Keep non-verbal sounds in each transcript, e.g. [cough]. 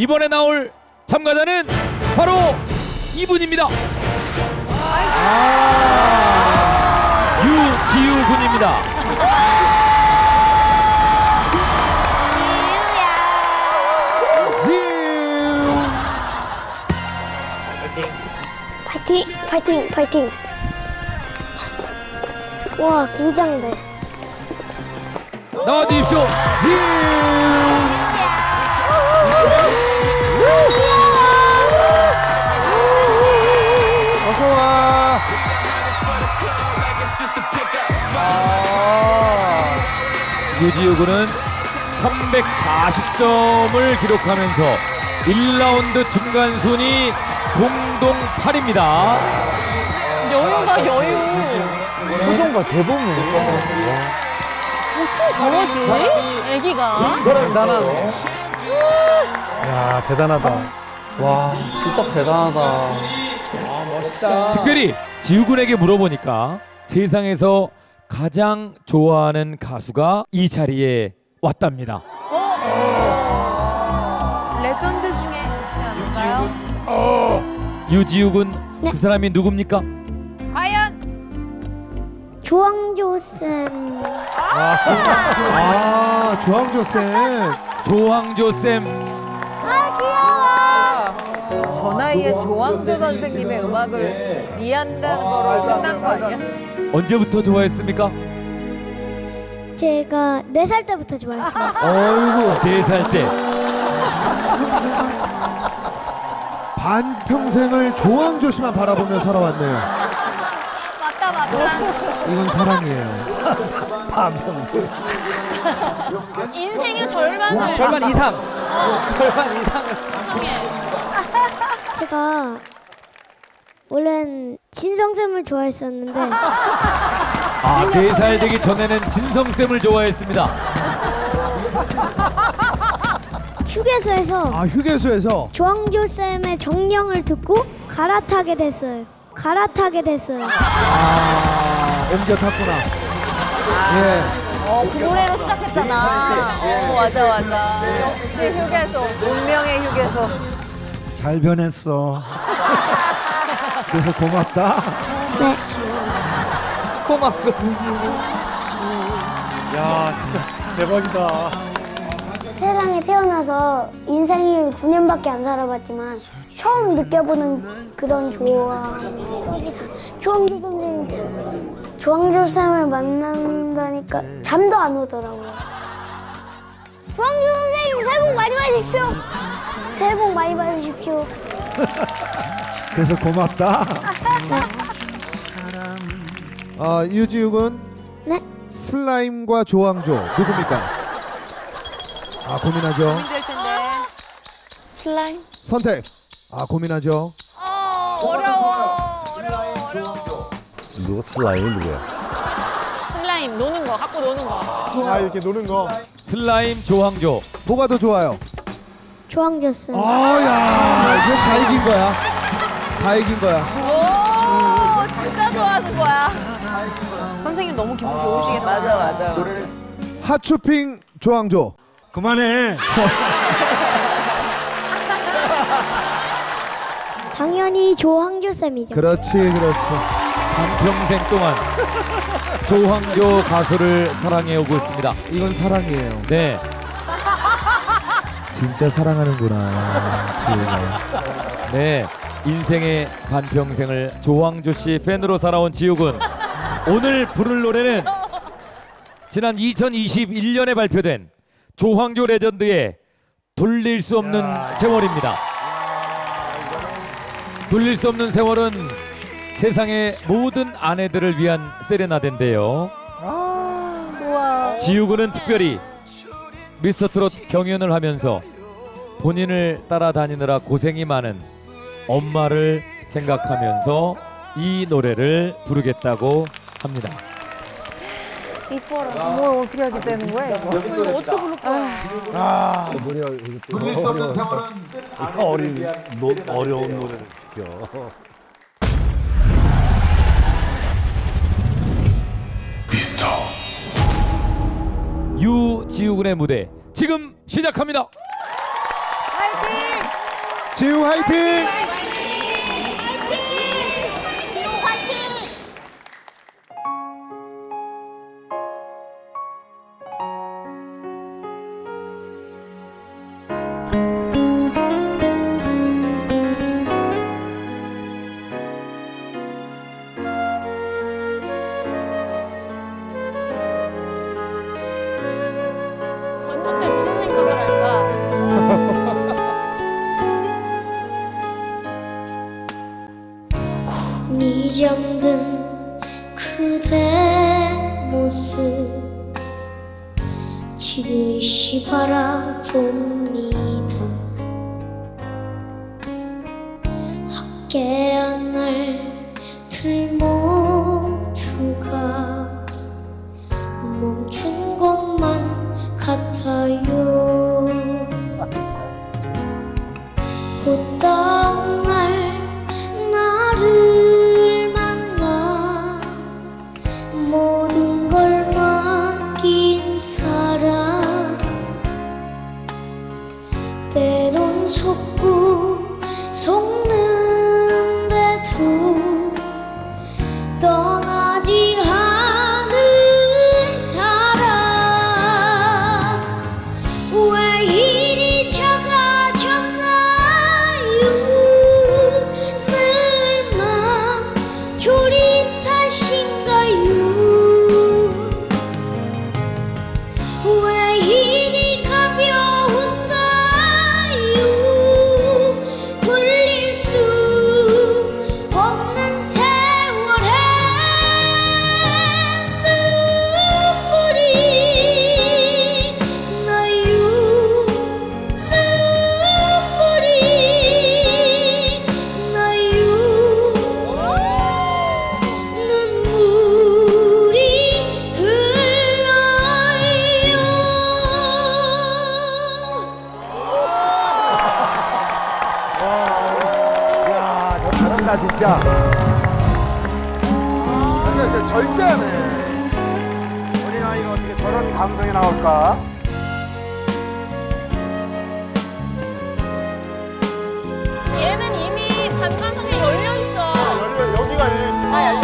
이번에 나올 참가자는 바로 이분입니다. 아, 유지우 군입니다. 파이팅, 파이팅, 파이팅. 와, 긴장돼. 나와주십시오. 어서 와. 유지우 군은 340점을 기록하면서 1라운드 중간 순위 공동 8입니다. 여유가 여유. 표정과 대본은 어쩜 저러지? 애기가. 대단하네. 야 대단하다. 와, 진짜 대단하다. 특별히 지우 군에게 물어보니까 세상에서 가장 좋아하는 가수가 이 자리에 왔답니다. 레전드 중에 있지 않을까요? 유지우 군 네. 그 사람이 누굽니까? 과연 조항조 쌤. 아 조항조 쌤. 조항조 쌤. 저 나이에 조항조 선생님의 음악을 이해한다는 거로 끝난 거 아니야? 언제부터 좋아했습니까? 제가 네 살 때부터 좋아했어요. [laughs] 어이구 네살 때. 반 평생을 조항조 씨만 바라보며 살아왔네요. 맞다 맞다. 이건 사랑이에요. 인생의 절반을 절반 이상. 절반 이상을. 제가 원래는 진성 쌤을 좋아했었는데 아, 네 살 되기 전에는 진성 쌤을 좋아했습니다. 휴게소에서 아 휴게소에서 조항조 쌤의 정령을 듣고 갈아타게 됐어요. 갈아타게 됐어요. 아 옮겨 탔구나. 예. 어, 그 노래로 시작했잖아. 어, 맞아, 맞아. 역시 휴게소. 운명의 휴게소. 잘 변했어. 그래서 고맙다. 네. 고맙소. 야, 진짜 대박이다. 세상에 태어나서 인생을 9년밖에 안 살아봤지만 처음 느껴보는 그런 좋아. 조항조 선생님, 조항조 쌤을 만난다니까 잠도 안 오더라고요. 조항조 선생님 새해 복 많이 받으십시오. 새해 복 많이 받으십시오. [laughs] 그래서 고맙다. 아 유지욱은 네. 슬라임과 조항조 누굽니까? 아 고민하죠. 힘들 텐데. 슬라임. 선택. 아 고민하죠. 어 어려워. 누가 슬라임이 누구야? 슬라임 노는 거 갖고 노는 거. 아, 이렇게 노는 거. 슬라임 조항조. 뭐가 더 좋아요? 조항조 쌤. 아야 이거 다 이긴 거야. 다 이긴 거야. 오, 진짜 좋아하는 거야. 선생님 너무 기분 좋으시겠다. 맞아, 맞아. 하추핑 조항조. 그만해. 당연히 조항조 쌤이죠. 그렇지 그렇지. 한평생 동안 조항조 가수를 사랑해 오고 있습니다. 이건 사랑이에요. 네. 진짜 사랑하는구나 지우가. 네. 인생의 반평생을 조항조 씨 팬으로 살아온 지욱은 오늘 부를 노래는 지난 2021년에 발표된 조항조 레전드의 돌릴 수 없는 세월입니다. 돌릴 수 없는 세월은 세상의 모든 아내들을 위한 세레나데인데요. 지우군은 특별히 미스터 트롯 경연을 하면서 본인을 따라다니느라 고생이 많은 엄마를 생각하면서 이 노래를 부르겠다고 합니다. 이뻐라. 뭘 어떻게 하게 되는 거야, 이거? 이거 어떻게 부를 거야? 어린 노, 어려운 노래를 시켜. 미스터 유지우군의 무대 지금 시작합니다. 화이팅! 지우 화이팅! 꽃다 진짜. 근데 절제하네. 어린아이가 어떻게 저런 감성이 나올까? 얘는 이미 반과성이 열려 있어. 아, 열려, 여기가 열려 있어. 아, 열려.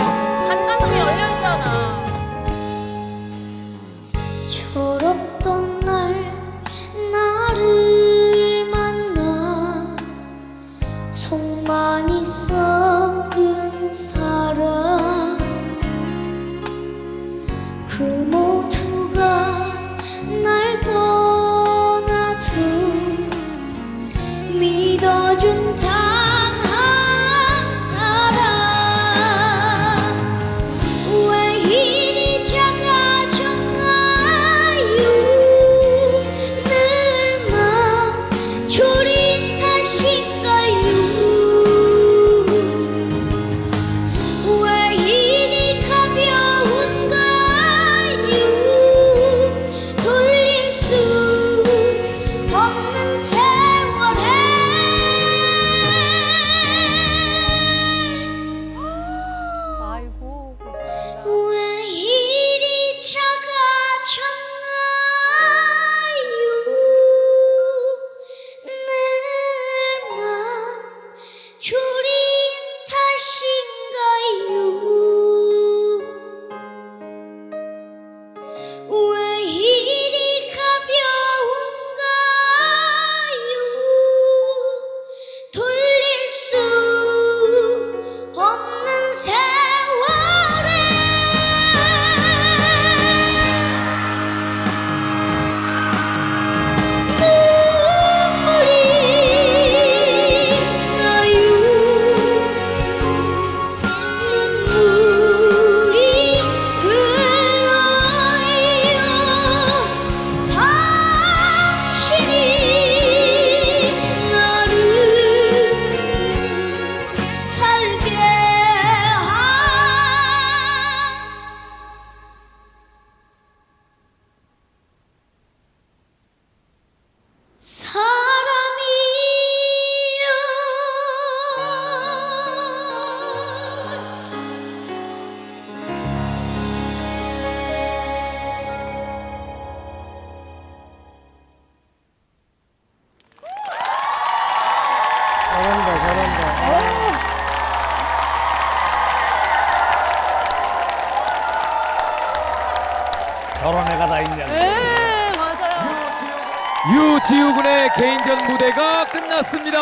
인전 무대가 끝났습니다.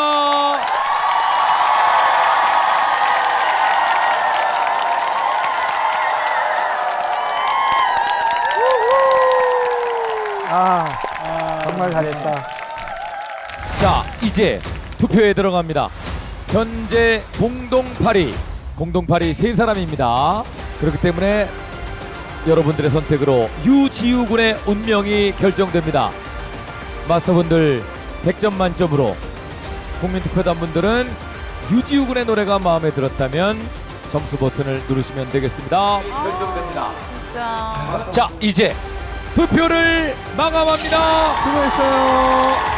아, 정말 잘했다. 자, 이제 투표에 들어갑니다. 현재 공동 8위, 공동 8위 세 사람입니다. 그렇기 때문에 여러분들의 선택으로 유지우 군의 운명이 결정됩니다. 마스터분들 100점 만점으로 국민투표단분들은 유지우 군의 노래가 마음에 들었다면 점수 버튼을 누르시면 되겠습니다. 결정됩니다. 진짜. 자, 이제 투표를 마감합니다. 수고했어요.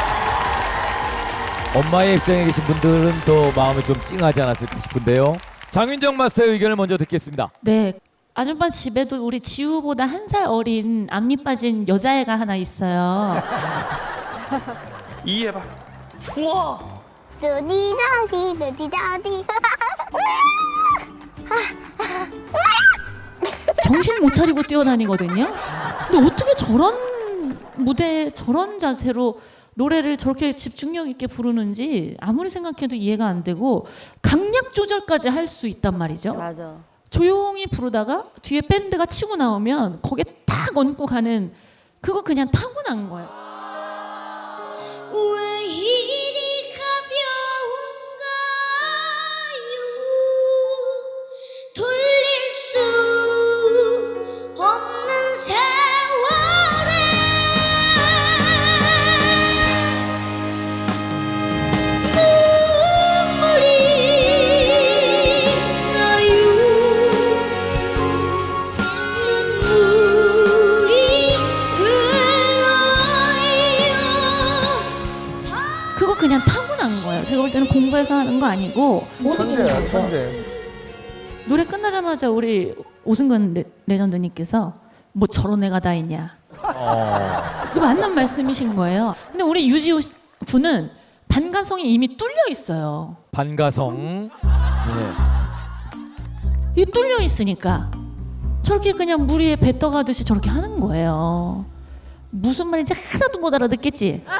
엄마의 입장에 계신 분들은 더 마음이 좀 찡하지 않았을까 싶은데요. 장윤정 마스터의 의견을 먼저 듣겠습니다. 네. 아줌마 집에도 우리 지우보다 한 살 어린 앞니 빠진 여자애가 하나 있어요. [laughs] 이 해봐. 우와. 느디다디 느디다디. 정신 못 차리고 뛰어다니거든요. 근데 어떻게 저런 무대 저런 자세로 노래를 저렇게 집중력 있게 부르는지 아무리 생각해도 이해가 안 되고 강약 조절까지 할 수 있단 말이죠. 맞아. 조용히 부르다가 뒤에 밴드가 치고 나오면 거기에 딱 얹고 가는 그거 그냥 타고난 거예요. 왜 공부해서 하는 거 아니고 천재야, 천재. 노래 끝나자마자 우리 오승근 레, 레전드님께서 뭐 저런 애가 다 있냐. 이거 맞는 말씀이신 거예요. 근데 우리 유지우 씨- 군은 반가성이 이미 뚫려 있어요. 반가성. 네. 이 뚫려 있으니까 저렇게 그냥 물 위에 배 떠가듯이 저렇게 하는 거예요. 무슨 말인지 하나도 못 알아듣겠지? [laughs]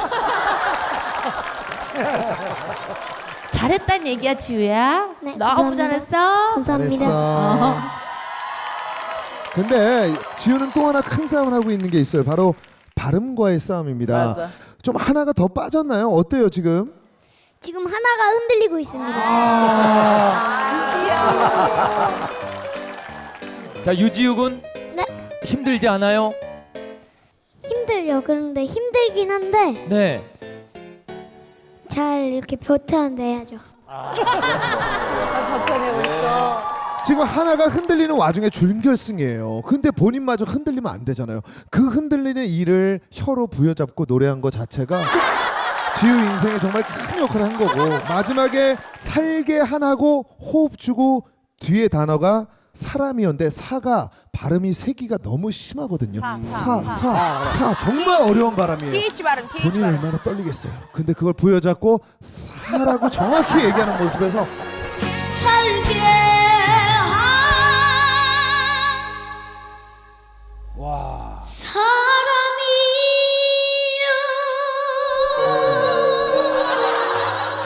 잘했단 얘기야 지우야. 네, 너무 감사합니다. 잘했어. 감사합니다. 잘했어. 근데 지우는 또 하나 큰 싸움을 하고 있는 게 있어요. 바로 발음과의 싸움입니다. 맞아. 좀 하나가 더 빠졌나요? 어때요 지금? 지금 하나가 흔들리고 있습니다. 자, 유지욱은 네. 힘들지 않아요? 힘들요. 그런데 힘들긴 한데 네. 잘 이렇게 버텨내야죠. 버텨내고 있어. 지금 하나가 흔들리는 와중에 준결승이에요. 근데 본인마저 흔들리면 안 되잖아요. 그 흔들리는 이를 혀로 부여잡고 노래한 것 자체가 지우 인생에 정말 큰 역할을 한 거고 마지막에 살게 하나고 호흡 주고 뒤에 단어가 사람이었는데 사가 발음이 세기가 너무 심하거든요. 사, 사, 사, 사, 사 정말 어려운 발음이에요. TH 발음, TH 본인이 발음. 얼마나 떨리겠어요. 근데 그걸 부여잡고 사라고 정확히 얘기하는 모습에서 살게 한 와 사람이여.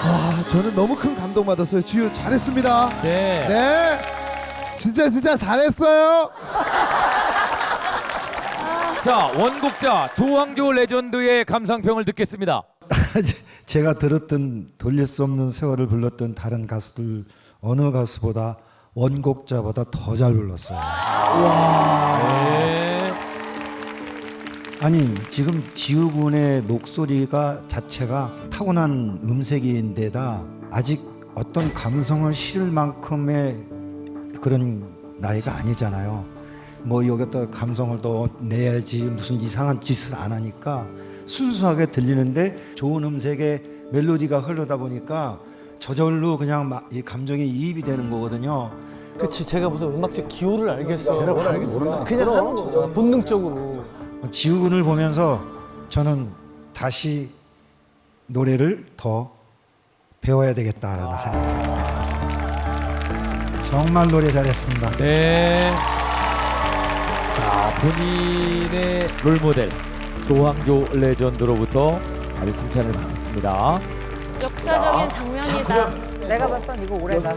와, 저는 너무 큰 감동 받았어요. 지우 잘했습니다. 네. 네. 진짜 진짜 잘했어요. 자, 원곡자 조항조 레전드의 감상평을 듣겠습니다. [laughs] 제가 들었던 돌릴 수 없는 세월을 불렀던 다른 가수들 어느 가수보다 원곡자보다 더 잘 불렀어요. 네. 아니 지금 지우군의 목소리가 자체가 타고난 음색인데다 아직 어떤 감성을 실을 만큼의 그런 나이가 아니잖아요. 뭐 여기다 감성을 더 내야지 무슨 이상한 짓을 안 하니까 순수하게 들리는데 좋은 음색의 멜로디가 흐르다 보니까 저절로 그냥 막이 감정이 이입이 되는 거거든요. 그치 제가 무슨 음악적 기호를 알겠어. 뭘 알겠어. 그냥 하는 거죠. 본능적으로. 지우군을 보면서 저는 다시 노래를 더 배워야 되겠다라는 생각. 정말 노래 잘했습니다. 네. 자, 본인의 롤모델 조항조 레전드로부터 아주 칭찬을 받았습니다. 역사적인 장면이다. 내가 봤선 이거 오래가.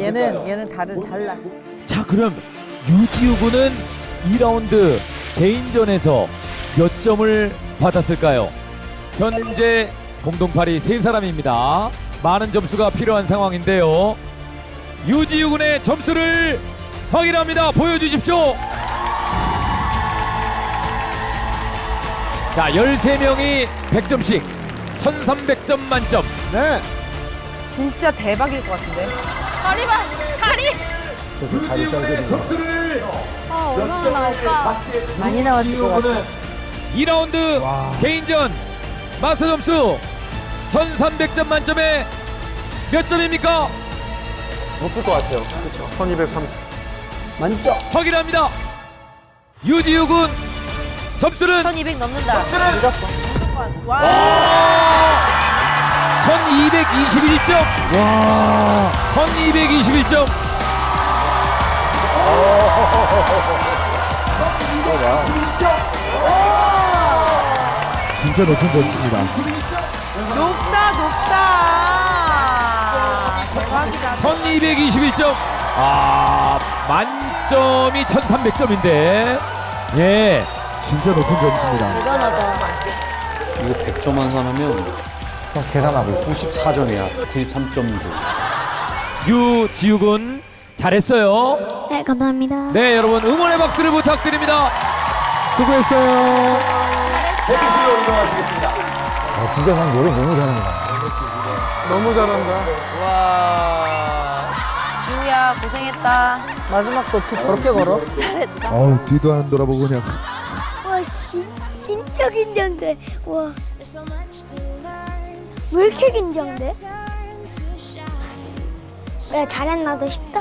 얘는 얘는 다른 달라. 자 그럼 유지우 군은 2라운드 개인전에서 몇 점을 받았을까요? 현재 공동팔이 세 사람입니다. 많은 점수가 필요한 상황인데요. 유지우 군의 점수를 확인합니다. 보여주십시오. 자 13명이 100점씩 1300점 만점 네. 진짜 대박일 것 같은데. 다리 봐, 다리. 유지우 군의 점수를 아, 얼마나 나올까? 많이 나왔을 것 같아. 2라운드 개인전 마스터 점수 1300점 만점에 몇 점입니까? 높을 것 같아요. 그렇죠. 1230. 만점. 확인합니다. 유지우 군 점수는 1200 넘는다. 점수는 무조건. 와. 1221점. 와. 1221점. 진짜 높은 점수입니다. 1221점. 아, 만점이 1300점인데. 예. 진짜 높은 점수입니다. 이거 100점 환산하면 계산하고 94점이야. 93점도. 유지우 군 잘했어요. 네, 감사합니다. 네, 여러분 응원의 박수를 부탁드립니다. 수고했어요. 대기실로 이동하시겠습니다. 아, 진짜 난 노래 너무 잘한다. 너무 잘한다. 고생했다. 마지막 것도 저렇게 걸어? 어우 뒤도 안 돌아보고 그냥 와, 진, 진짜 긴장돼. 와. 왜 이렇게 긴장돼? 그래, 잘했나도 싶다.